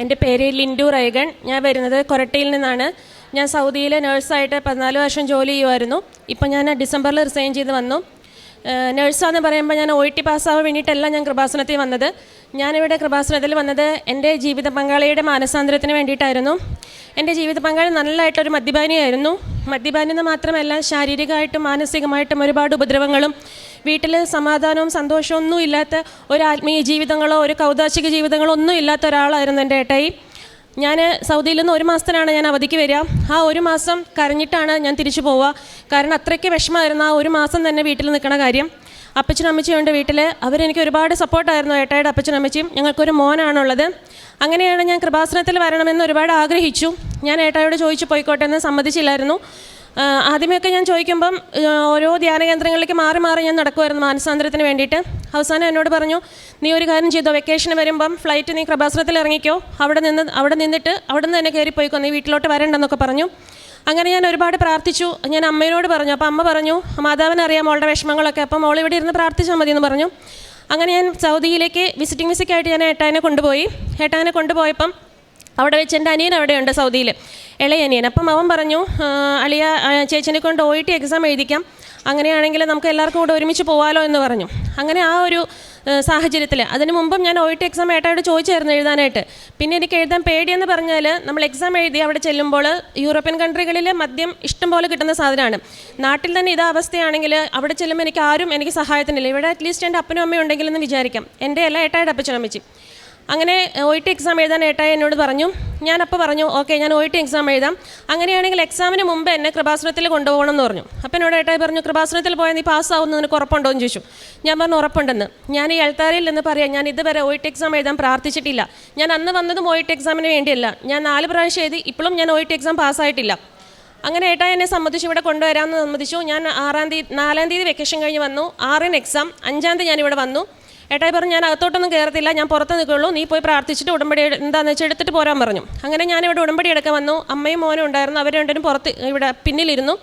എന്റെ പേര് ലിൻഡു റൈഗൺ. ഞാൻ വരുന്നത് കൊരട്ടയിൽ നിന്നാണ്. ഞാൻ സൗദിയിലെ നേഴ്സായിട്ട് പതിനാല് വർഷം ജോലി ചെയ്യുമായിരുന്നു ഇപ്പം ഞാൻ ഡിസംബറിൽ റിസൈൻ ചെയ്ത് വന്നു. നേഴ്സാന്ന് പറയുമ്പോൾ ഞാൻ ഒ ടി പാസ്സാവാൻ വേണ്ടിയിട്ടല്ല ഞാൻ കൃപാസനത്തിൽ വന്നത്. ഞാനിവിടെ കൃപാസനത്തിൽ വന്നത് എന്റെ ജീവിത പങ്കാളിയുടെ മാനസാന്തരത്തിന് വേണ്ടിയിട്ടായിരുന്നു. എന്റെ ജീവിത പങ്കാളി നല്ലതായിട്ടൊരു മദ്യപാനിയായിരുന്നു. മദ്യപാനി എന്ന് മാത്രമല്ല ശാരീരികമായിട്ടും മാനസികമായിട്ടും ഒരുപാട് ഉപദ്രവങ്ങളും വീട്ടിൽ സമാധാനവും സന്തോഷവും ഒന്നും ഇല്ലാത്ത ഒരു ആത്മീയ ജീവിതങ്ങളോ ഒരു കൗതാശിക ജീവിതങ്ങളോ ഒന്നും ഇല്ലാത്ത ഒരാളായിരുന്നു എന്റെ ഏട്ടായി. ഞാൻ സൗദിയിൽ നിന്ന് ഒരു മാസത്തിനാണ് ഞാൻ അവധിക്ക് വരിക. ആ ഒരു മാസം കരഞ്ഞിട്ടാണ് ഞാൻ തിരിച്ചു പോവുക. കാരണം അത്രയ്ക്ക് വിഷമമായിരുന്നു ആ ഒരു മാസം തന്നെ വീട്ടിൽ നിൽക്കണ കാര്യം. അപ്പച്ചനും അമ്മച്ചിയും ഉണ്ട് വീട്ടിൽ അവരെനിക്ക് ഒരുപാട് സപ്പോർട്ടായിരുന്നു ഏട്ടായുടെ അപ്പച്ചനും അമ്മച്ചിയും. ഞങ്ങൾക്കൊരു മോനാണുള്ളത്. അങ്ങനെയാണ് ഞാൻ കൃപാസനത്തിൽ വരണമെന്ന് ഒരുപാട് ആഗ്രഹിച്ചു. ഞാൻ ഏട്ടായോട് ചോദിച്ചു പോയിക്കോട്ടെ എന്ന് സമ്മതിച്ചില്ലായിരുന്നു. ആദ്യമൊക്കെ ഞാൻ ചോദിക്കുമ്പം ഓരോ ധ്യാന കേന്ദ്രങ്ങളിലേക്ക് മാറി മാറി ഞാൻ നടക്കുമായിരുന്നു മാനസാന്തരത്തിന് വേണ്ടിയിട്ട്. അവസാനം എന്നോട് പറഞ്ഞു നീ ഒരു കാര്യം ചെയ്തോ? വെക്കേഷന് വരുമ്പം ഫ്ലൈറ്റ് നീ കൃപാസനത്തിൽ ഇറങ്ങിക്കോ. അവിടെ നിന്ന് അവിടെ നിന്നിട്ട് അവിടെ നിന്ന് തന്നെ കയറി പോയിക്കോ നീ വീട്ടിലോട്ട് വരണ്ടെന്നൊക്കെ പറഞ്ഞു. അങ്ങനെ ഞാൻ ഒരുപാട് പ്രാർത്ഥിച്ചു. ഞാൻ അമ്മയോട് പറഞ്ഞു. അപ്പോൾ അമ്മ പറഞ്ഞു മാതാവിന് അറിയാം മോളുടെ വിഷമങ്ങളൊക്കെ. അപ്പം മോൾ ഇവിടെ ഇരുന്ന് പ്രാർത്ഥിച്ചാൽ മതി എന്ന് പറഞ്ഞു. അങ്ങനെ ഞാൻ സൗദിയിലേക്ക് വിസിറ്റിംഗ് വിസയ്ക്കായിട്ട് ഞാൻ ഏട്ടാനെ കൊണ്ടുപോയി. ഏട്ടാനെ കൊണ്ടുപോയപ്പം അവിടെ വെച്ച് എന്റെ അനിയൻ അവിടെയുണ്ട് സൗദിയിൽ ഇളയ അനിയൻ. അപ്പം അവൻ പറഞ്ഞു "ആ, അളിയ ചേച്ചിനെ കൊണ്ട് ഒ എക്സാം എഴുതിക്കാം. അങ്ങനെയാണെങ്കിൽ നമുക്ക് എല്ലാവർക്കും കൂടെ ഒരുമിച്ച് പോവാലോ എന്ന് പറഞ്ഞു. അങ്ങനെ ആ ഒരു സാഹചര്യത്തിൽ അതിന് മുമ്പും ഞാൻ ഒ ടി എക്സാം ഏട്ടായോട് ചോദിച്ചായിരുന്നു എഴുതാനായിട്ട്. പിന്നെ എനിക്ക് എഴുതാൻ പേടിയെന്ന് പറഞ്ഞാൽ നമ്മൾ എക്സാം എഴുതി അവിടെ ചെല്ലുമ്പോൾ യൂറോപ്യൻ കൺട്രികളിൽ മദ്യം ഇഷ്ടം പോലെ കിട്ടുന്ന സാധനമാണ്. നാട്ടിൽ തന്നെ ഇതാ അവസ്ഥയാണെങ്കിൽ അവിടെ ചെല്ലുമ്പോൾ എനിക്ക് ആരും എനിക്ക് സഹായത്തിനില്ല. ഇവിടെ അറ്റ്ലീസ്റ്റ് എന്റെ അപ്പനും അമ്മയും ഉണ്ടെങ്കിലെന്ന് വിചാരിക്കാം. എന്റെ എല്ലാ ഏട്ടായുടെ അപ്പച്ചനും അമ്മച്ചി അങ്ങനെ ഒ ടി എക്സാം എഴുതാൻ ഏട്ടായി എന്നോട് പറഞ്ഞു. ഞാൻ അപ്പോൾ പറഞ്ഞു ഓക്കെ ഞാൻ ഒ ടി എക്സാം എഴുതാം. അങ്ങനെയാണെങ്കിൽ എക്സാമിന് മുമ്പ് എന്നെ കൃപാസനത്തിൽ കൊണ്ടുപോകണം എന്ന് പറഞ്ഞു. അപ്പോൾ എന്നോട് ഏട്ടായി പറഞ്ഞു കൃപാസനത്തിൽ പോയാൽ നീ പാസ്സാവുന്ന നിനക്ക് ഉറപ്പുണ്ടോ? എന്ന് ചോദിച്ചു. ഞാൻ പറഞ്ഞു ഉറപ്പുണ്ടെന്ന്. ഞാൻ ഈ എഴുത്താരയിൽ നിന്ന് പറയാം ഞാൻ ഇതുവരെ ഒ ടി എക്സാം എഴുതാൻ പ്രാർത്ഥിച്ചിട്ടില്ല. ഞാൻ അന്ന് വന്നതും ഒ ടി എക്സാമിന് വേണ്ടിയല്ല. ഞാൻ നാല് പ്രാവശ്യം എഴുതി ഇപ്പോഴും ഞാൻ ഒ ടി എക്സാം പാസ്സായിട്ടില്ല. അങ്ങനെ ഏട്ടായി എന്നെ സമ്മതിച്ചു ഇവിടെ കൊണ്ടുവരാമെന്ന് സമ്മതിച്ചു. ഞാൻ ആറാം തീയതി നാലാം തീയതി വെക്കേഷൻ കഴിഞ്ഞ് വന്നു. ആറിന് എക്സാം അഞ്ചാം തീയതി ഞാനിവിടെ വന്നു. ഏട്ടായി പറഞ്ഞു ഞാൻ അകത്തോട്ടൊന്നും കയറത്തില്ല ഞാൻ പുറത്ത് നിൽക്കുള്ളൂ നീ പോയി പ്രാർത്ഥിച്ചിട്ട് ഉടമ്പടി എന്താണെന്ന് വെച്ചാൽ എടുത്തിട്ട് പോരാൻ പറഞ്ഞു. അങ്ങനെ ഞാൻ ഇവിടെ ഉടമ്പടി എടുക്കാൻ വന്നു. അമ്മയും മോനും ഉണ്ടായിരുന്നു അവർ രണ്ടുപേരും പുറത്ത് ഇവിടെ പിന്നിലിരുന്നു.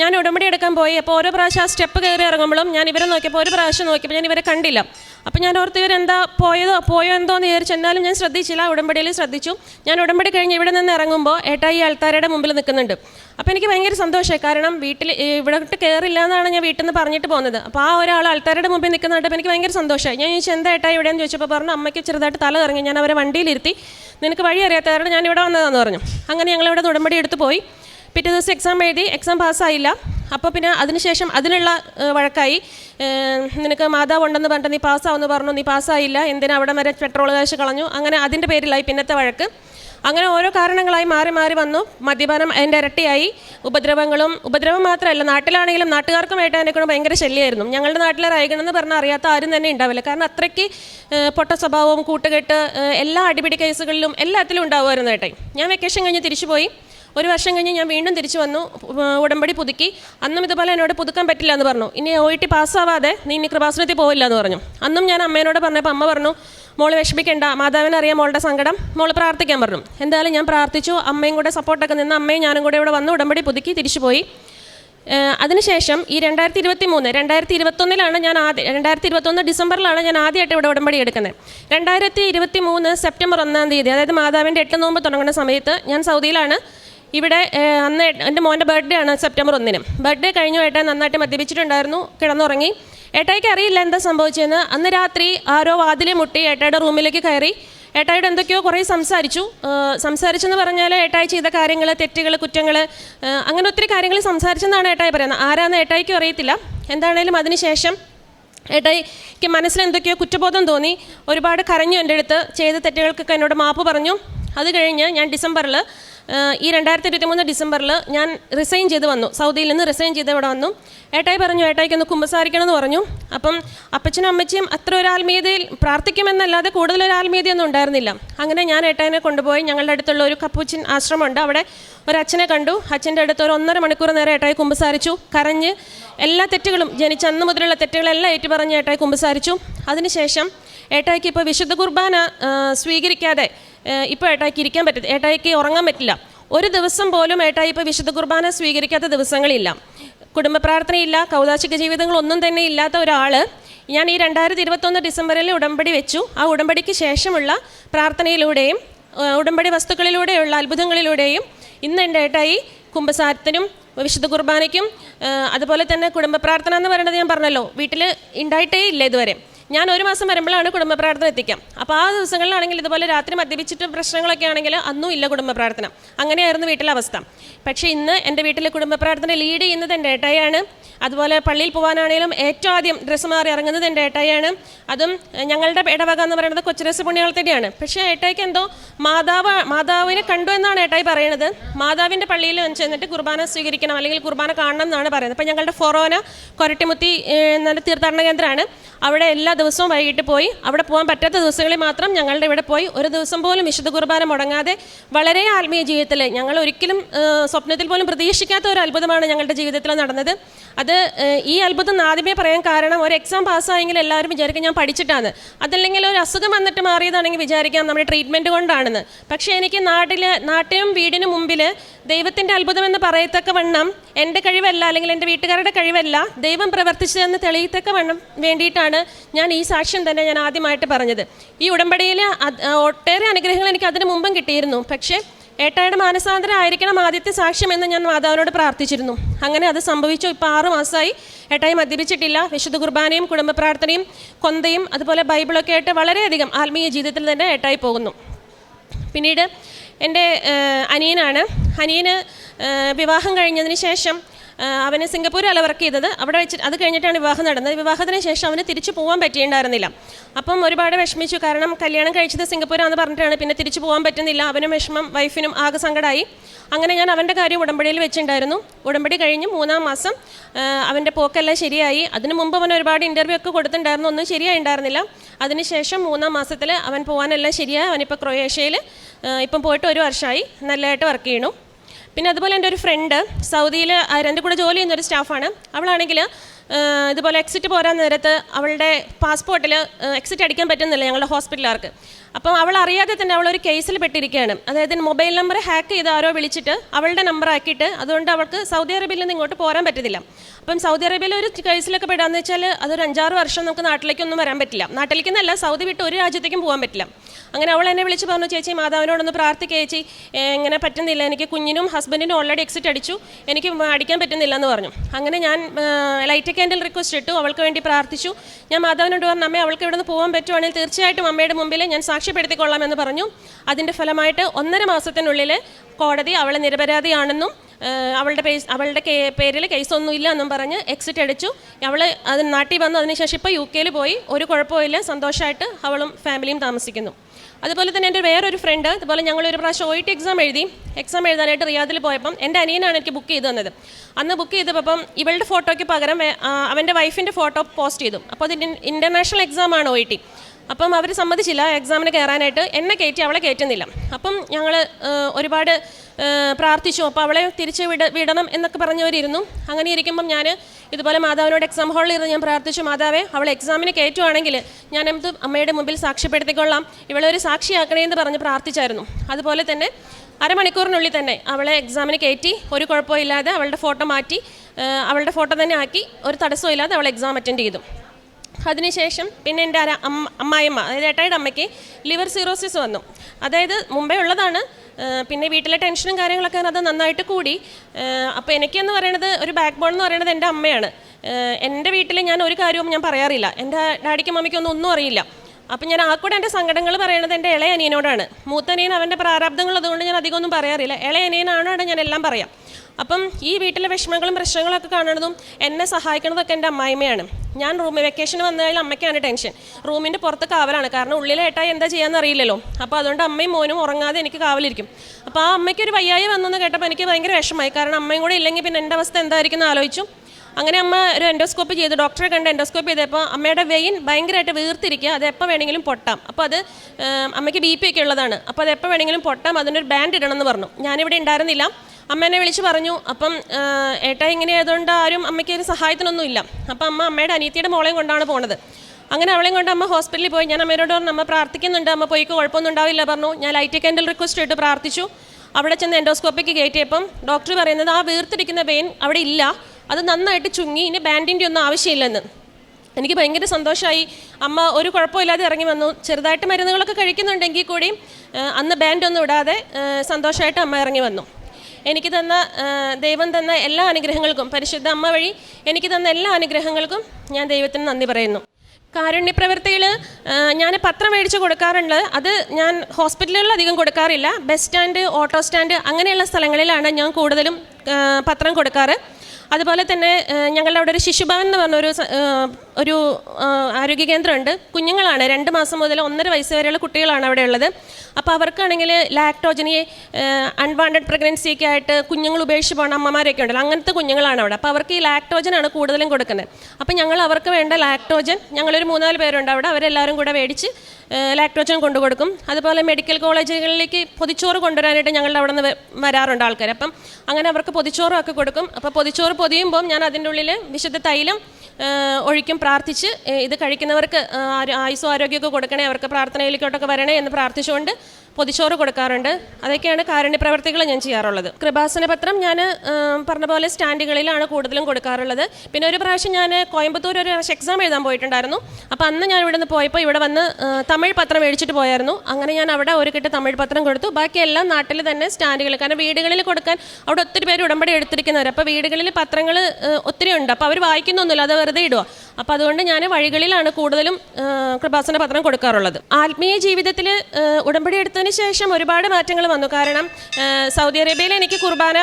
ഞാൻ ഉടമ്പടി എടുക്കാൻ പോയി. അപ്പോൾ ഓരോ പ്രാവശ്യം ആ സ്റ്റെപ്പ് കയറി ഇറങ്ങുമ്പോഴും ഞാൻ ഇവരെ നോക്കിയപ്പോൾ ഒരു പ്രാവശ്യം നോക്കിയപ്പോൾ ഞാൻ ഇവരെ കണ്ടില്ല. അപ്പോൾ ഞാൻ ഓർത്ത് ഇവരെന്താ പോയതോ പോയോ എന്തോ എന്ന് വിചാരിച്ചു എന്നാലും ഞാൻ ശ്രദ്ധിച്ചില്ല. ഉടമ്പടിയിൽ ശ്രദ്ധിച്ചു. ഞാൻ ഉടമ്പടി കഴിഞ്ഞ് ഇവിടെ നിന്ന് ഇറങ്ങുമ്പോൾ ഏട്ടാ ഈ ആൾക്കാരുടെ മുമ്പിൽ നിൽക്കുന്നുണ്ട്. അപ്പോൾ എനിക്ക് ഭയങ്കര സന്തോഷമായി. കാരണം വീട്ടിൽ ഇവിടോട്ട് കയറില്ല എന്നാണ് ഞാൻ വീട്ടിൽ നിന്ന് പറഞ്ഞിട്ട് പോകുന്നത്. അപ്പോൾ ആ ഒരാൾ ആൾക്കാരുടെ മുമ്പിൽ നിൽക്കുന്നുണ്ട് എനിക്ക് ഭയങ്കര സന്തോഷമായി. ഞാൻ ചോദിച്ചു എന്താ ഏട്ടാ ഇവിടെയെന്ന് ചോദിച്ചപ്പോൾ പറഞ്ഞു അമ്മയ്ക്ക് ചെറുതായിട്ട് തല ഇറങ്ങി ഞാൻ അവരെ വണ്ടിയിലിരുത്തി. നിനക്ക് വഴി അറിയാത്ത കാരണം ഞാൻ ഇവിടെ വന്നതാണെന്ന് പറഞ്ഞു. അങ്ങനെ ഞങ്ങളിവിടെ ഉടമ്പടി എടുത്ത് പോയി. പിറ്റേ ദിവസം എക്സാം എഴുതി എക്സാം പാസ്സായില്ല അപ്പോൾ പിന്നെ അതിനുശേഷം അതിനുള്ള വഴക്കായി നിനക്ക് മാതാവ് ഉണ്ടെന്ന് പറഞ്ഞിട്ട് നീ പാസ്സാവെന്ന് പറഞ്ഞു നീ പാസ്സായില്ല എന്തിനാ അവിടെ വരെ പെട്രോൾ കാശ് കളഞ്ഞു? അങ്ങനെ അതിന്റെ പേരിലായി പിന്നത്തെ വഴക്ക്. അങ്ങനെ ഓരോ കാരണങ്ങളായി മാറി മാറി വന്നു. മദ്യപാനം അതിന്റെ ഇരട്ടിയായി. ഉപദ്രവങ്ങളും ഉപദ്രവം മാത്രമല്ല നാട്ടിലാണെങ്കിലും നാട്ടുകാർക്കും ഏട്ടാനെക്കൊണ്ട് ഭയങ്കര ശല്യമായിരുന്നു ഞങ്ങളുടെ നാട്ടിലെ റൈഗണെന്ന് പറഞ്ഞാൽ അറിയാത്ത ആരും തന്നെ ഉണ്ടാവില്ല. കാരണം അത്രയ്ക്ക് പൊട്ട സ്വഭാവവും കൂട്ടുകെട്ട് എല്ലാ അടിപിടി കേസുകളിലും എല്ലാത്തിലും ഉണ്ടാവുമായിരുന്നു ഏട്ടായി ഞാൻ വെക്കേഷൻ കഴിഞ്ഞ് തിരിച്ചു പോയി ഒരു വർഷം കഴിഞ്ഞ് ഞാൻ വീണ്ടും തിരിച്ചു വന്നു ഉടമ്പടി പുതുക്കി. അന്നും ഇതുപോലെ എന്നോട് പുതുക്കാൻ പറ്റില്ല എന്ന് പറഞ്ഞു. ഇനി ഒ ടി പാസ്സാവാതെ നീ ഇനി കൃപാസനത്തിൽ പോവില്ല എന്ന് പറഞ്ഞു. അന്നും ഞാൻ അമ്മേനോട് പറഞ്ഞപ്പോൾ അമ്മ പറഞ്ഞു മോൾ വിഷമിക്കേണ്ട മാതാവിന് അറിയാം മോളുടെ സങ്കടം. മോൾ പ്രാർത്ഥിക്കാൻ പറഞ്ഞു. എന്തായാലും ഞാൻ പ്രാർത്ഥിച്ചു അമ്മയും കൂടെ സപ്പോർട്ടൊക്കെ നിന്ന് അമ്മയും ഞാനും കൂടെ ഇവിടെ വന്ന് ഉടമ്പടി പുതുക്കി തിരിച്ചു പോയി. അതിനുശേഷം ഈ രണ്ടായിരത്തി ഇരുപത്തി മൂന്ന് രണ്ടായിരത്തി ഇരുപത്തൊന്നിലാണ് ഞാൻ ആദ്യം രണ്ടായിരത്തി ഇരുപത്തൊന്ന് ഡിസംബറിലാണ് ഞാൻ ആദ്യമായിട്ട് ഇവിടെ ഉടമ്പടി എടുക്കുന്നത്. രണ്ടായിരത്തി ഇരുപത്തി മൂന്ന് സെപ്റ്റംബർ ഒന്നാം തീയതി അതായത് മാതാവിന്റെ എട്ട് നോമ്പ് തുടങ്ങുന്ന സമയത്ത് ഞാൻ സൗദിയിലാണ്. ഇവിടെ അന്ന് എന്റെ മോന്റെ ബർത്ത്ഡേ ആണ് സെപ്റ്റംബർ ഒന്നിന്. ബർത്ത്ഡേ കഴിഞ്ഞു ഏട്ടൻ നന്നായിട്ട് മദ്യപിച്ചിട്ടുണ്ടായിരുന്നു കിടന്നുറങ്ങി. ഏട്ടായിക്ക് അറിയില്ല എന്താ സംഭവിച്ചതെന്ന്. അന്ന് രാത്രി ആരോ വാതിലെ മുട്ടി ഏട്ടായുടെ റൂമിലേക്ക് കയറി. ഏട്ടായിട്ട് എന്തൊക്കെയോ കുറേ സംസാരിച്ചു. സംസാരിച്ചെന്ന് പറഞ്ഞാൽ ഏട്ടായി ചെയ്ത കാര്യങ്ങൾ തെറ്റുകൾ കുറ്റങ്ങൾ അങ്ങനെ ഒത്തിരി കാര്യങ്ങൾ സംസാരിച്ചെന്നാണ് ഏട്ടായി പറയുന്നത്. ആരാന്ന് ഏട്ടായിക്കും അറിയത്തില്ല. എന്താണേലും അതിനുശേഷം ഏട്ടായിക്ക് മനസ്സിൽ എന്തൊക്കെയോ കുറ്റബോധം തോന്നി. ഒരുപാട് കരഞ്ഞു എന്റെ അടുത്ത് ചെയ്ത തെറ്റുകൾക്കൊക്കെ എന്നോട് മാപ്പ് പറഞ്ഞു. അത് കഴിഞ്ഞ് ഞാൻ ഡിസംബറിൽ ഈ രണ്ടായിരത്തി ഇരുപത്തി മൂന്ന് ഡിസംബറിൽ ഞാൻ റിസൈൻ ചെയ്ത് വന്നു. സൗദിയിൽ നിന്ന് റിസൈൻ ചെയ്ത് ഇവിടെ വന്നു. ഏട്ടായി പറഞ്ഞു ഏട്ടായിക്ക് ഒന്ന് കുമ്പസാരിക്കണം എന്ന് പറഞ്ഞു. അപ്പം അപ്പച്ചനും അമ്മച്ചിയും അത്ര ഒരു ആത്മീയതയിൽ പ്രാർത്ഥിക്കുമെന്നല്ലാതെ കൂടുതൽ ആത്മീയതയൊന്നും ഉണ്ടായിരുന്നില്ല. അങ്ങനെ ഞാൻ ഏട്ടായിനെ കൊണ്ടുപോയി. ഞങ്ങളുടെ അടുത്തുള്ള ഒരു കപ്പൂച്ചിൻ ആശ്രമമുണ്ട്. അവിടെ ഒരു അച്ഛനെ കണ്ടു. അച്ഛന്റെ അടുത്ത് ഒരു ഒന്നര മണിക്കൂർ നേരം ഏട്ടായി കുമ്പസാരിച്ചു. കരഞ്ഞ് എല്ലാ തെറ്റുകളും ജനിച്ച അന്ന് മുതലുള്ള തെറ്റുകളെല്ലാം ഏറ്റുപറഞ്ഞ് ഏട്ടായി കുമ്പസാരിച്ചു. അതിനുശേഷം ഏട്ടായിക്ക് ഇപ്പോൾ വിശുദ്ധ കുർബാന സ്വീകരിക്കാതെ ഇപ്പോൾ ഏട്ടായിക്ക് ഇരിക്കാൻ പറ്റില്ല ഏട്ടായിക്ക് ഉറങ്ങാൻ പറ്റില്ല. ഒരു ദിവസം പോലും ഏട്ടായി ഇപ്പോൾ വിശുദ്ധ കുർബാന സ്വീകരിക്കാത്ത ദിവസങ്ങളില്ല. കുടുംബ പ്രാർത്ഥനയില്ല കൗതാശിക ജീവിതങ്ങളൊന്നും തന്നെ ഇല്ലാത്ത ഒരാൾ ഞാൻ ഈ രണ്ടായിരത്തി ഇരുപത്തൊന്ന് ഡിസംബറിൽ ഉടമ്പടി വെച്ചു. ആ ഉടമ്പടിക്ക് ശേഷമുള്ള പ്രാർത്ഥനയിലൂടെയും ഉടമ്പടി വസ്തുക്കളിലൂടെയുള്ള അത്ഭുതങ്ങളിലൂടെയും ഇന്ന് എന്റെ ഏട്ടായി കുംഭസാരത്തിനും വിശുദ്ധ കുർബാനയ്ക്കും അതുപോലെ തന്നെ കുടുംബ പ്രാർത്ഥന എന്ന് പറയുന്നത് ഞാൻ പറഞ്ഞല്ലോ വീട്ടിൽ ഉണ്ടായിട്ടേ ഇല്ല ഇതുവരെ. ഞാൻ ഒരു മാസം വരുമ്പോഴാണ് കുടുംബ പ്രാർത്ഥന എത്തിക്കാം അപ്പോൾ ആ ദിവസങ്ങളിലാണെങ്കിൽ ഇതുപോലെ രാത്രി മദ്യപിച്ചിട്ട് പ്രശ്നങ്ങളൊക്കെ ആണെങ്കിൽ അന്നും ഇല്ല കുടുംബ പ്രാർത്ഥന അങ്ങനെയായിരുന്നു വീട്ടിലെ അവസ്ഥ. പക്ഷേ ഇന്ന് എന്റെ വീട്ടിലെ കുടുംബ പ്രാർത്ഥന ലീഡ് ചെയ്യുന്നത് എന്റെ ഏട്ടായാണ് അതുപോലെ പള്ളിയിൽ പോകാനാണെങ്കിലും ഏറ്റവും ആദ്യം ഡ്രസ്സ് മാറി ഇറങ്ങുന്നത് എന്റെ ഏട്ടായാണ് അതും ഞങ്ങളുടെ ഇടവക എന്ന് പറയുന്നത് കൊച്ചുരസ് പുണ്യാളത്തിന്റെയാണ് പക്ഷേ ഏട്ടായിക്ക് എന്തോ മാതാവ് മാതാവിനെ കണ്ടു എന്നാണ് ഏട്ടായി പറയുന്നത് മാതാവിന്റെ പള്ളിയിൽ ചെന്നിട്ട് കുർബാന സ്വീകരിക്കണം അല്ലെങ്കിൽ കുർബാന കാണണം എന്നാണ് പറയുന്നത്. അപ്പോൾ ഞങ്ങളുടെ ഫൊറോന കൊരട്ടിമുത്തി ഏഹ്, എന്ന തീർത്ഥാടന കേന്ദ്രമാണ്. അവിടെ എല്ലാ ദിവസവും വൈകിട്ട് പോയി. അവിടെ പോകാൻ പറ്റാത്ത ദിവസങ്ങളിൽ മാത്രം ഞങ്ങളുടെ ഇവിടെ പോയി. ഒരു ദിവസം പോലും വിശുദ്ധ കുർബാന മുടങ്ങാതെ വളരെ ആത്മീയ ജീവിതത്തിൽ ഞങ്ങൾ ഒരിക്കലും സ്വപ്നത്തിൽ പോലും പ്രതീക്ഷിക്കാത്ത ഒരു അത്ഭുതമാണ് ഞങ്ങളുടെ ജീവിതത്തിൽ നടന്നത്. അത് ഈ അത്ഭുതം ആദ്യമേ പറയാൻ കാരണം ഒരു എക്സാം പാസ്സായെങ്കിൽ എല്ലാവരും വിചാരിക്കും ഞാൻ പഠിച്ചിട്ടാണ്. അതല്ലെങ്കിൽ ഒരു അസുഖം വന്നിട്ട് മാറിയതാണെങ്കിൽ വിചാരിക്കാം നമ്മുടെ ട്രീറ്റ്മെന്റ് കൊണ്ടാണെന്ന്. പക്ഷേ എനിക്ക് നാട്ടിൽ നാട്ടിലും വീടിനും മുമ്പിൽ ദൈവത്തിന്റെ അത്ഭുതം എന്ന് പറയത്തക്ക വണ്ണം എന്റെ കഴിവല്ല അല്ലെങ്കിൽ എന്റെ വീട്ടുകാരുടെ കഴിവല്ല ദൈവം പ്രവർത്തിച്ചതെന്ന് തെളിയത്തക്ക വണ്ണം വേണ്ടിയിട്ടാണ് ഞാൻ ഈ സാക്ഷ്യം തന്നെ ഞാൻ ആദ്യമായിട്ട് പറഞ്ഞത്. ഈ ഉടമ്പടിയിലെ ഒട്ടേറെ അനുഗ്രഹങ്ങൾ എനിക്ക് അതിനു മുമ്പും കിട്ടിയിരുന്നു. പക്ഷേ ഏട്ടായുടെ മാനസാന്തരം ആയിരിക്കണം ആദ്യത്തെ സാക്ഷ്യം എന്ന് ഞാൻ മാതാവിനോട് പ്രാർത്ഥിച്ചിരുന്നു. അങ്ങനെ അത് സംഭവിച്ചു. ഇപ്പോൾ ആറ് മാസമായി ഏട്ടായി മദ്യപിച്ചിട്ടില്ല. വിശുദ്ധ കുർബാനയും കുടുംബ പ്രാർത്ഥനയും കൊന്തയും അതുപോലെ ബൈബിളൊക്കെ ആയിട്ട് വളരെയധികം ആത്മീയ ജീവിതത്തിൽ തന്നെ ഏട്ടായി പോകുന്നു. പിന്നീട് എന്റെ അനിയനാണ്. അനിയന് വിവാഹം കഴിഞ്ഞതിന് ശേഷം അവന് സിംഗപ്പൂരല്ല വർക്ക് ചെയ്തത്. അവിടെ വെച്ച് അത് കഴിഞ്ഞിട്ടാണ് വിവാഹം നടന്നത്. വിവാഹത്തിന് ശേഷം അവന് തിരിച്ചു പോകാൻ പറ്റിയിട്ടുണ്ടായിരുന്നില്ല. അപ്പം ഒരുപാട് വിഷമിച്ചു. കാരണം കല്യാണം കഴിച്ചത് സിംഗപ്പൂരാന്ന് പറഞ്ഞിട്ടാണ്. പിന്നെ തിരിച്ചു പോകാൻ പറ്റുന്നില്ല. അവനും വിഷമം വൈഫിനും ആകെ സങ്കടമായി അങ്ങനെ ഞാൻ അവന്റെ കാര്യം ഉടമ്പടിയിൽ വെച്ചിട്ടുണ്ടായിരുന്നു. ഉടമ്പടി കഴിഞ്ഞ് മൂന്നാം മാസം അവന്റെ പോക്കെല്ലാം ശരിയായി. അതിനു മുമ്പ് അവൻ ഒരുപാട് ഇന്റർവ്യൂ ഒക്കെ കൊടുത്തിട്ടുണ്ടായിരുന്നു. ഒന്നും ശരിയായി ഉണ്ടായിരുന്നില്ല അതിനുശേഷം മൂന്നാം മാസത്തിൽ അവൻ പോകാനെല്ലാം ശരിയായി. അവനിപ്പോൾ ക്രൊയേഷ്യയിൽ ഇപ്പം പോയിട്ട് ഒരു വർഷമായി നല്ലതായിട്ട് വർക്ക് ചെയ്യണു പിന്നെ അതുപോലെ എന്റെ ഒരു ഫ്രണ്ട് സൗദിയിൽ എന്റെ കൂടെ ജോലി ചെയ്യുന്ന ഒരു സ്റ്റാഫാണ് അവളാണെങ്കിൽ ഇതുപോലെ എക്സിറ്റ് പോരാൻ നേരത്ത് അവളുടെ പാസ്പോർട്ടിൽ എക്സിറ്റ് അടിക്കാൻ പറ്റുന്നില്ല ഞങ്ങളുടെ ഹോസ്പിറ്റലുകാർക്ക് അപ്പം അവൾ അറിയാതെ തന്നെ അവൾ ഒരു കേസിൽ പെട്ടിരിക്കുകയാണ്. അതായത് മൊബൈൽ നമ്പർ ഹാക്ക് ചെയ്ത് ആരോ വിളിച്ചിട്ട് അവളുടെ നമ്പർ ആക്കിയിട്ട് അതുകൊണ്ട് അവൾക്ക് സൗദി അറേബ്യയിൽ നിന്ന് ഇങ്ങോട്ട് പോരാൻ പറ്റത്തില്ല. അപ്പം സൗദി അറേബ്യയിൽ ഒരു കേസിലൊക്കെ പെടാന്ന് വെച്ചാൽ അതൊരു അഞ്ചാറ് വർഷം നമുക്ക് നാട്ടിലേക്കൊന്നും വരാൻ പറ്റില്ല. നാട്ടിലേക്ക് നാട്ടിലേക്കെന്നല്ല സൗദി വിട്ട് ഒരു രാജ്യത്തേക്കും പോകാൻ പറ്റില്ല. അങ്ങനെ അവൾ എന്നെ വിളിച്ച് പറഞ്ഞു ചേച്ചി മാതാവിനോടൊന്ന് പ്രാർത്ഥിക്കുക ചേച്ചി. എങ്ങനെ പറ്റുന്നില്ല. എനിക്ക് കുഞ്ഞിനും ഹസ്ബൻഡിനും ഓൾറെഡി എക്സിറ്റ് അടിച്ചു. എനിക്ക് അടിക്കാൻ പറ്റുന്നില്ല എന്ന് പറഞ്ഞു. അങ്ങനെ ഞാൻ ലൈറ്റ് ക്യാൻഡിൽ റിക്വസ്റ്റ് ഇട്ടു. അവൾക്ക് വേണ്ടി പ്രാർത്ഥിച്ചു. ഞാൻ മാതാവിനോട് പറഞ്ഞു അമ്മേ അവൾക്ക് ഇവിടെ നിന്ന് പോകാൻ പറ്റുവാണെങ്കിൽ തീർച്ചയായിട്ടും അമ്മയുടെ മുമ്പിൽ ഞാൻ സാക്ഷ്യപ്പെടുത്തിക്കൊള്ളാം എന്ന് പറഞ്ഞു. അതിന്റെ ഫലമായിട്ട് ഒന്നര മാസത്തിനുള്ളിൽ കോടതി അവളെ നിരപരാധിയാണെന്നും അവളുടെ പേസ് അവളുടെ കേ- പേരിൽ കേസൊന്നും ഇല്ല എന്നും പറഞ്ഞ് എക്സിറ്റ് അടിച്ചു. അവൾ അത് നാട്ടിൽ വന്നു. അതിനുശേഷം ഇപ്പോൾ യു കെയിൽ പോയി. ഒരു കുഴപ്പമില്ല സന്തോഷമായിട്ട് അവളും ഫാമിലിയും താമസിക്കുന്നു. അതുപോലെ തന്നെ എന്റെ വേറൊരു ഫ്രണ്ട് അതുപോലെ ഞങ്ങൾ ഒരു പ്രാവശ്യം ഒ ടി എക്സാം എഴുതി. എക്സാം എഴുതാനായിട്ട് റിയാദിൽ പോയപ്പം എന്റെ അനിയനാണ് എനിക്ക് ബുക്ക് ചെയ്ത് തന്നത് അന്ന് ബുക്ക് ചെയ്തപ്പം ഇവളുടെ ഫോട്ടോയ്ക്ക് പകരം അവന്റെ വൈഫിന്റെ ഫോട്ടോ പോസ്റ്റ് ചെയ്തു. അപ്പോൾ അത് ഇന്റർനാഷണൽ എക്സാമാണ് ഒ ടി അപ്പം അവർ സമ്മതിച്ചില്ല എക്സാമിന് കയറാനായിട്ട് എന്നെ കയറ്റി അവളെ കയറ്റുന്നില്ല അപ്പം ഞങ്ങൾ ഒരുപാട് പ്രാർത്ഥിച്ചു. അപ്പോൾ അവളെ തിരിച്ച് വിട വിടണം എന്നൊക്കെ പറഞ്ഞവരിരുന്നു. അങ്ങനെ ഇരിക്കുമ്പം ഞാൻ ഇതുപോലെ മാതാവിനോട് എക്സാം ഹാളിൽ ഇരുന്ന് ഞാൻ പ്രാർത്ഥിച്ചു മാതാവേ അവളെ എക്സാമിന് കയറ്റുവാണെങ്കിൽ ഞാൻ എന്ത് അമ്മയുടെ മുമ്പിൽ സാക്ഷ്യപ്പെടുത്തിക്കൊള്ളാം. ഇവളെ ഒരു സാക്ഷിയാക്കണേ എന്ന് പറഞ്ഞ് പ്രാർത്ഥിച്ചായിരുന്നു. അതുപോലെ തന്നെ അരമണിക്കൂറിനുള്ളിൽ തന്നെ അവളെ എക്സാമിന് കയറ്റി ഒരു കുഴപ്പമില്ലാതെ അവളുടെ ഫോട്ടോ മാറ്റി അവളുടെ ഫോട്ടോ തന്നെ ആക്കി ഒരു തടസ്സമില്ലാതെ അവൾ എക്സാം അറ്റൻഡ് ചെയ്തു. അതിനുശേഷം പിന്നെ എന്റെ അര അമ്മ അമ്മായിമ്മ അതായത് ഏട്ടായുടെ അമ്മയ്ക്ക് ലിവർ സീറോസിസ് വന്നു. അതായത് മുമ്പേ ഉള്ളതാണ്. പിന്നെ വീട്ടിലെ ടെൻഷനും കാര്യങ്ങളൊക്കെ അത് നന്നായിട്ട് കൂടി. അപ്പോൾ എനിക്കെന്ന് പറയണത് ഒരു ബാക്ക് ബോൺ എന്ന് പറയുന്നത് എന്റെ അമ്മയാണ്. എന്റെ വീട്ടിൽ ഞാൻ ഒരു കാര്യവും ഞാൻ പറയാറില്ല. എന്റെ ഡാഡിക്കും മമ്മിക്കും ഒന്നും അറിയില്ല. അപ്പം ഞാൻ ആ കൂടെ എന്റെ സങ്കടങ്ങൾ പറയണത് എന്റെ ഇളയനിയനോടാണ്. മൂത്തനിയൻ അവന്റെ പ്രാരാബ്ദങ്ങൾ അതുകൊണ്ട് ഞാൻ അധികം ഒന്നും പറയാറില്ല. ഇളയ അനിയനാണോടെ ഞാൻ എല്ലാം പറയാം. അപ്പം ഈ വീട്ടിലെ വിഷമങ്ങളും പ്രശ്നങ്ങളൊക്കെ കാണുന്നതും എന്നെ സഹായിക്കുന്നതൊക്കെ എന്റെ അമ്മായിമ്മയാണ്. ഞാൻ റൂമിൽ വെക്കേഷൻ വന്നു കഴിഞ്ഞാൽ അമ്മയ്ക്കാണ് ടെൻഷൻ റൂമിന്റെ പുറത്ത് കാവലാണ്. കാരണം ഉള്ളിലെ ഏട്ടായി എന്താ ചെയ്യാന്ന് അറിയില്ലല്ലോ. അപ്പോൾ അതുകൊണ്ട് അമ്മയും മോനും ഉറങ്ങാതെ എനിക്ക് കാവലിരിക്കും. അപ്പോൾ ആ അമ്മയ്ക്ക് ഒരു വയ്യായി വന്നെന്ന് കേട്ടപ്പോൾ എനിക്ക് ഭയങ്കര വിഷമമായി. കാരണം അമ്മയും കൂടെ ഇല്ലെങ്കിൽ പിന്നെ എന്റെ അവസ്ഥ എന്തായിരിക്കും എന്ന് ആലോചിച്ചു. അങ്ങനെ അമ്മ ഒരു എൻഡോസ്കോപ്പ് ചെയ്ത്. ഡോക്ടറെ കണ്ട് എൻഡോസ്കോപ്പ് ചെയ്തപ്പോൾ അമ്മയുടെ വെയിൻ ഭയങ്കരമായിട്ട് വീർത്തിരിക്കുക. അത് എപ്പോൾ വേണമെങ്കിലും പൊട്ടാം. അപ്പോൾ അത് അമ്മയ്ക്ക് ബി പി ഒക്കെ ഉള്ളതാണ്. അപ്പോൾ അത് എപ്പോൾ വേണമെങ്കിലും പൊട്ടാം. അതിനൊരു ബാൻഡ് ഇടണമെന്ന് പറഞ്ഞു. ഞാനിവിടെ ഉണ്ടായിരുന്നില്ല. അമ്മ എന്നെ വിളിച്ച് പറഞ്ഞു അപ്പം ഏട്ട ഇങ്ങനെ ആയതുകൊണ്ട് ആരും അമ്മയ്ക്ക് ഒരു സഹായത്തിനൊന്നും ഇല്ല അപ്പം അമ്മ അമ്മയുടെ അനിയത്തിയുടെ മോളെയും കൊണ്ടാണ് പോണത്. അങ്ങനെ അവളെയും കൊണ്ട് അമ്മ ഹോസ്പിറ്റലിൽ പോയി. ഞാൻ അമ്മയോട് പറഞ്ഞു അമ്മ പ്രാർത്ഥിക്കുന്നുണ്ട് അമ്മ പോയിക്ക് കുഴപ്പമൊന്നും ഉണ്ടാവില്ല. പറഞ്ഞു ഞാൻ ലൈറ്റ് കാൻഡിൽ റിക്വസ്റ്റ് ഇട്ട് പ്രാർത്ഥിച്ചു. അവിടെ ചെന്ന് എൻഡോസ്കോപ്പിക്ക് കയറ്റിയപ്പം ഡോക്ടർ പറയുന്നത് ആ വീർത്തിരിക്കുന്ന വെയിൻ അവിടെ ഇല്ല. അത് നന്നായിട്ട് ചുങ്ങി ഇനി ബാൻഡിന്റെ ഒന്നും ആവശ്യമില്ലെന്ന്. എനിക്ക് ഭയങ്കര സന്തോഷമായി. അമ്മ ഒരു കുഴപ്പമില്ലാതെ ഇറങ്ങി വന്നു. ചെറുതായിട്ട് മരുന്നുകളൊക്കെ കഴിക്കുന്നുണ്ടെങ്കിൽ കൂടിയും അന്ന് ബാൻഡൊന്നും ഇടാതെ സന്തോഷമായിട്ട് അമ്മ ഇറങ്ങി വന്നു. എനിക്ക് തന്ന ദൈവം തന്ന എല്ലാ അനുഗ്രഹങ്ങൾക്കും പരിശുദ്ധ അമ്മ വഴി എനിക്ക് തന്ന എല്ലാ അനുഗ്രഹങ്ങൾക്കും ഞാൻ ദൈവത്തിന് നന്ദി പറയുന്നു. കാരുണ്യ പ്രവൃത്തികൾ ഞാൻ പത്രം മേടിച്ച് കൊടുക്കാറുണ്ട് അത് ഞാൻ ഹോസ്പിറ്റലുകളിൽ അധികം കൊടുക്കാറില്ല. ബസ് സ്റ്റാൻഡ് ഓട്ടോ സ്റ്റാൻഡ് അങ്ങനെയുള്ള സ്ഥലങ്ങളിലാണ് ഞാൻ കൂടുതലും പത്രം കൊടുക്കാറ്. അതുപോലെ തന്നെ ഞങ്ങളുടെ അവിടെ ഒരു ശിശുഭവൻ എന്ന് പറഞ്ഞൊരു ഒരു ആരോഗ്യ കേന്ദ്രമുണ്ട്. കുഞ്ഞുങ്ങളാണ് രണ്ട് മാസം മുതൽ ഒന്നര വയസ്സ് വരെയുള്ള കുട്ടികളാണ് അവിടെ ഉള്ളത്. അപ്പോൾ അവർക്കാണെങ്കിൽ ലാക്ടോജനി അൺവാണ്ടഡ് പ്രഗ്നൻസി ഒക്കെ ആയിട്ട് കുഞ്ഞുങ്ങൾ ഉപേക്ഷിച്ച് പോകുന്ന അമ്മമാരൊക്കെ ഉണ്ടല്ലോ അങ്ങനത്തെ കുഞ്ഞുങ്ങളാണ് അവിടെ. അപ്പോൾ അവർക്ക് ഈ ലാക്ടോജനാണ് കൂടുതലും കൊടുക്കുന്നത്. അപ്പോൾ ഞങ്ങൾ അവർക്ക് വേണ്ട ലാക്ടോജൻ ഞങ്ങളൊരു മൂന്നാൽ പേരുണ്ട് അവിടെ അവരെല്ലാവരും കൂടെ മേടിച്ച് ലാക്ടോജൻ കൊണ്ടു കൊടുക്കും. അതുപോലെ മെഡിക്കൽ കോളേജുകളിലേക്ക് പൊതിച്ചോറ് കൊണ്ടുവരാനായിട്ട് ഞങ്ങളുടെ അവിടെ നിന്ന് വരാറുണ്ട് ആൾക്കാർ അപ്പം അങ്ങനെ അവർക്ക് പൊതിച്ചോറും ഒക്കെ കൊടുക്കും. അപ്പോൾ പൊതിച്ചോറ് പൊതിയുമ്പം ഞാൻ അതിന്റെ ഉള്ളിൽ വിശുദ്ധ തൈലം ഒഴിക്കും പ്രാർത്ഥിച്ച് ഇത് കഴിക്കുന്നവർക്ക് ആയുസ്സും ആരോഗ്യമൊക്കെ കൊടുക്കണേ അവർക്ക് പ്രാർത്ഥനയിലേക്കോട്ടൊക്കെ വരണേ എന്ന് പ്രാർത്ഥിച്ചുകൊണ്ട് പൊതിച്ചോറ് കൊടുക്കാറുണ്ട്. അതൊക്കെയാണ് കാരുണ്യ പ്രവർത്തികൾ ഞാൻ ചെയ്യാറുള്ളത്. കൃപാസന പത്രം ഞാൻ പറഞ്ഞ പോലെ സ്റ്റാൻഡുകളിലാണ് കൂടുതലും കൊടുക്കാറുള്ളത്. പിന്നെ ഒരു പ്രാവശ്യം ഞാൻ കോയമ്പത്തൂർ ഒരു പ്രാവശ്യം എക്സാം എഴുതാൻ പോയിട്ടുണ്ടായിരുന്നു. അപ്പോൾ അന്ന് ഞാൻ ഇവിടെ നിന്ന് പോയപ്പോൾ ഇവിടെ വന്ന് തമിഴ് പത്രം മേടിച്ചിട്ട് പോയായിരുന്നു. അങ്ങനെ ഞാൻ അവിടെ ഒരു കെട്ട് തമിഴ് പത്രം കൊടുത്തു. ബാക്കി എല്ലാം നാട്ടിൽ തന്നെ സ്റ്റാൻഡുകൾ കാരണം വീടുകളിൽ കൊടുക്കാൻ അവിടെ ഒത്തിരി പേര് ഉടമ്പടി എടുത്തിരിക്കുന്നവർ അപ്പോൾ വീടുകളിൽ പത്രങ്ങൾ ഒത്തിരി ഉണ്ട്. അപ്പോൾ അവർ വായിക്കുന്നൊന്നുമില്ല അത് വെറുതെ ഇടുക അപ്പോൾ അതുകൊണ്ട് ഞാൻ വഴികളിലാണ് കൂടുതലും കൃപാസന പത്രം കൊടുക്കാറുള്ളത്. ആത്മീയ ജീവിതത്തിൽ ഉടമ്പടി എടുത്തതിന് ശേഷം ഒരുപാട് മാറ്റങ്ങൾ വന്നു. കാരണം സൗദി അറേബ്യയിൽ എനിക്ക് കുർബാന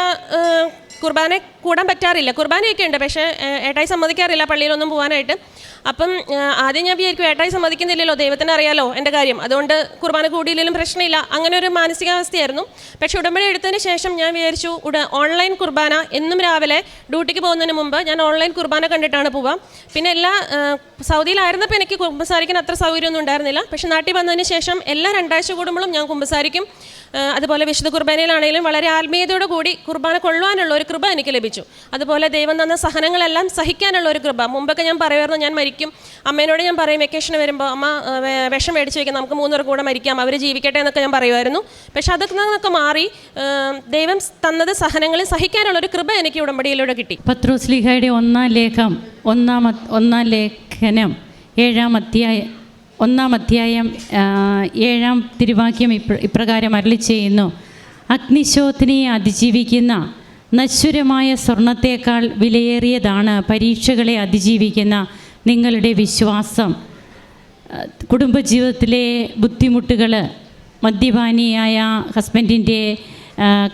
കുർബാന കൂടാൻ പറ്റാറില്ല. കുർബാനയൊക്കെ ഉണ്ട് പക്ഷേ ഏട്ടായി സമ്മതിക്കാറില്ല പള്ളിയിലൊന്നും പോകാനായിട്ട് അപ്പം ആദ്യം ഞാൻ വിചാരിക്കും ഏട്ടായി സമ്മതിക്കുന്നില്ലല്ലോ ദൈവത്തിന് അറിയാലോ എന്റെ കാര്യം. അതുകൊണ്ട് കുർബാന കൂടിയില്ലെങ്കിലും പ്രശ്നമില്ല. അങ്ങനെ ഒരു മാനസികാവസ്ഥയായിരുന്നു. പക്ഷേ ഉടമ്പടി എടുത്തതിന് ശേഷം ഞാൻ വിചാരിച്ചു ഉട ഓൺലൈൻ കുർബാന എന്നും രാവിലെ ഡ്യൂട്ടിക്ക് പോകുന്നതിന് മുമ്പ് ഞാൻ ഓൺലൈൻ കുർബാന കണ്ടിട്ടാണ് പോവുക. പിന്നെ എല്ലാ സൗദിയിലായിരുന്നപ്പോൾ എനിക്ക് കുമ്പസാരിക്കാൻ അത്ര സൗകര്യമൊന്നും ഉണ്ടായിരുന്നില്ല. പക്ഷേ നാട്ടിൽ വന്നതിന് ശേഷം എല്ലാ രണ്ടാഴ്ച കൂടുമ്പോഴും ഞാൻ കുമ്പസാരിക്കും. അതുപോലെ വിശുദ്ധ കുർബാനയിലാണെങ്കിലും വളരെ ആത്മീയതയോട് കൂടി കുർബാന കൊള്ളുവാനുള്ള ഒരു കൃപ എനിക്ക് ലഭിച്ചു. അതുപോലെ ദൈവം തന്ന സഹനങ്ങളെല്ലാം സഹിക്കാനുള്ള ഒരു കൃപ. മുമ്പൊക്കെ ഞാൻ പറയുമായിരുന്നു ഞാൻ മരിക്കും. അമ്മേനോട് ഞാൻ പറയും വെക്കേഷൻ വരുമ്പോൾ അമ്മ വിഷം മേടിച്ച് വെക്കാം നമുക്ക് മൂന്നര കൂടെ മരിക്കാം അവർ ജീവിക്കട്ടെ എന്നൊക്കെ ഞാൻ പറയുമായിരുന്നു. പക്ഷെ അതൊക്കെ നിന്നൊക്കെ മാറി ദൈവം തന്നത് സഹനങ്ങൾ സഹിക്കാനുള്ള ഒരു കൃപ എനിക്ക് ഉടമ്പടിയിലൂടെ കിട്ടി. പത്രോസ്ലിഹയുടെ ഒന്നാം ലേഖം ഒന്നാം ഒന്നാം ലേഖനം ഏഴാം അധ്യായം ഒന്നാം അധ്യായം ഏഴാം തിരുവാക്യം ഇപ്ര ഇപ്രകാരം അരളി ചെയ്യുന്നു. അഗ്നിശോധനയെ അതിജീവിക്കുന്ന നശ്വരമായ സ്വർണത്തേക്കാൾ വിലയേറിയതാണ് പരീക്ഷകളെ അതിജീവിക്കുന്ന നിങ്ങളുടെ വിശ്വാസം. കുടുംബജീവിതത്തിലെ ബുദ്ധിമുട്ടുകൾ മദ്യപാനിയായ ഹസ്ബൻഡിന്റെ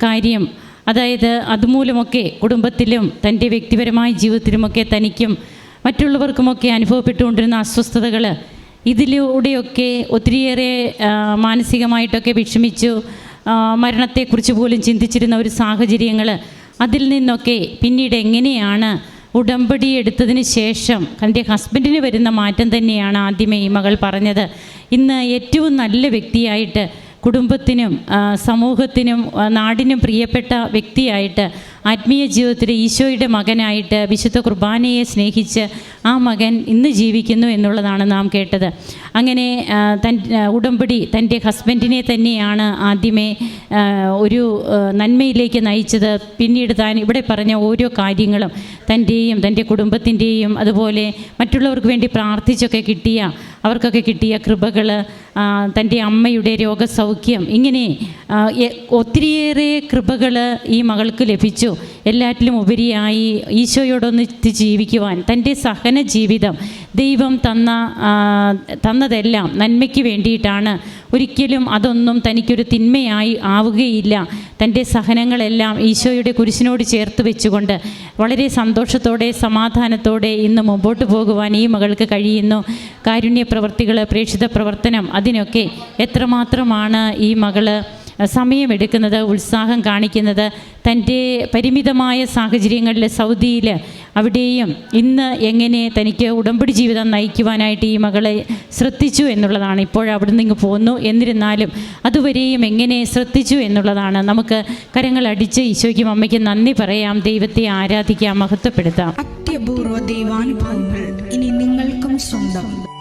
കാര്യം അതായത് അതുമൂലമൊക്കെ കുടുംബത്തിലും തന്റെ വ്യക്തിപരമായ ജീവിതത്തിലുമൊക്കെ തനിക്കും മറ്റുള്ളവർക്കുമൊക്കെ അനുഭവപ്പെട്ടുകൊണ്ടിരുന്ന അസ്വസ്ഥതകൾ ഇതിലൂടെയൊക്കെ ഒത്തിരിയേറെ മാനസികമായിട്ടൊക്കെ വിഷമിച്ചു. മരണത്തെക്കുറിച്ച് പോലും ചിന്തിച്ചിരുന്ന ഒരു സാഹചര്യങ്ങൾ അതിൽ നിന്നൊക്കെ പിന്നീട് എങ്ങനെയാണ് ഉടമ്പടി എടുത്തതിന് ശേഷം തന്റെ ഹസ്ബൻഡിന് വരുന്ന മാറ്റം തന്നെയാണ് ആദ്യമേ ഈ മകൾ പറഞ്ഞത്. ഇന്ന് ഏറ്റവും നല്ല വ്യക്തിയായിട്ട് കുടുംബത്തിനും സമൂഹത്തിനും നാടിനും പ്രിയപ്പെട്ട വ്യക്തിയായിട്ട് ആത്മീയ ജീവിതത്തിൽ ഈശോയുടെ മകനായിട്ട് വിശുദ്ധ കുർബാനയെ സ്നേഹിച്ച് ആ മകൻ ഇന്ന് ജീവിക്കുന്നു എന്നുള്ളതാണ് നാം കേട്ടത്. അങ്ങനെ തൻ ഉടമ്പടി തന്റെ ഹസ്ബൻഡിനെ തന്നെയാണ് ആദ്യമേ ഒരു നന്മയിലേക്ക് നയിച്ചത്. പിന്നീട് താൻ ഇവിടെ പറഞ്ഞ ഓരോ കാര്യങ്ങളും തന്റെയും തന്റെ കുടുംബത്തിന്റെയും അതുപോലെ മറ്റുള്ളവർക്ക് വേണ്ടി പ്രാർത്ഥിച്ചൊക്കെ കിട്ടിയ അവർക്കൊക്കെ കിട്ടിയ കൃപകൾ തന്റെ അമ്മയുടെ രോഗസൗഖ്യം ഇങ്ങനെ ഒത്തിരിയേറെ കൃപകൾ ഈ മകൾക്ക് ലഭിച്ചു. എല്ലാറ്റിലും ഉപരിയായി ഈശോയോടൊന്നിച്ച് ജീവിക്കുവാൻ തന്റെ സഹന ജീവിതം ദൈവം തന്ന തന്നതെല്ലാം നന്മയ്ക്ക് വേണ്ടിയിട്ടാണ്. ഒരിക്കലും അതൊന്നും തനിക്കൊരു തിന്മയായി ആവുകയില്ല. തന്റെ സഹനങ്ങളെല്ലാം ഈശോയുടെ കുരിശിനോട് ചേർത്ത് വെച്ചുകൊണ്ട് വളരെ സന്തോഷത്തോടെ സമാധാനത്തോടെ ഇന്ന് മുമ്പോട്ട് പോകുവാൻ ഈ മകൾക്ക് കഴിയുന്നു. കാരുണ്യ പ്രവർത്തികൾ പ്രേക്ഷിത പ്രവർത്തനം അതിനൊക്കെ എത്രമാത്രമാണ് ഈ മകൾ സമയമെടുക്കുന്നത് ഉത്സാഹം കാണിക്കുന്നത് തന്റെ പരിമിതമായ സാഹചര്യങ്ങളിൽ സൗദിയിൽ അവിടെയും ഇന്ന് എങ്ങനെ തനിക്ക് ഉടമ്പടി ജീവിതം നയിക്കുവാനായിട്ട് ഈ മകളെ ശ്രദ്ധിച്ചു എന്നുള്ളതാണ്. ഇപ്പോൾ അവിടുന്ന് ഇങ്ങ് പോന്നു. എന്നിരുന്നാലും അതുവരെയും എങ്ങനെ ശ്രദ്ധിച്ചു എന്നുള്ളതാണ്. നമുക്ക് കരങ്ങളടിച്ച് ഈശോയ്ക്കും അമ്മയ്ക്കും നന്ദി പറയാം. ദൈവത്തെ ആരാധിക്കാം മഹത്വപ്പെടുത്താം. അത്യപൂർവ ദൈവാനുഭവങ്ങൾ ഇനി നിങ്ങൾക്കും സ്വന്തം.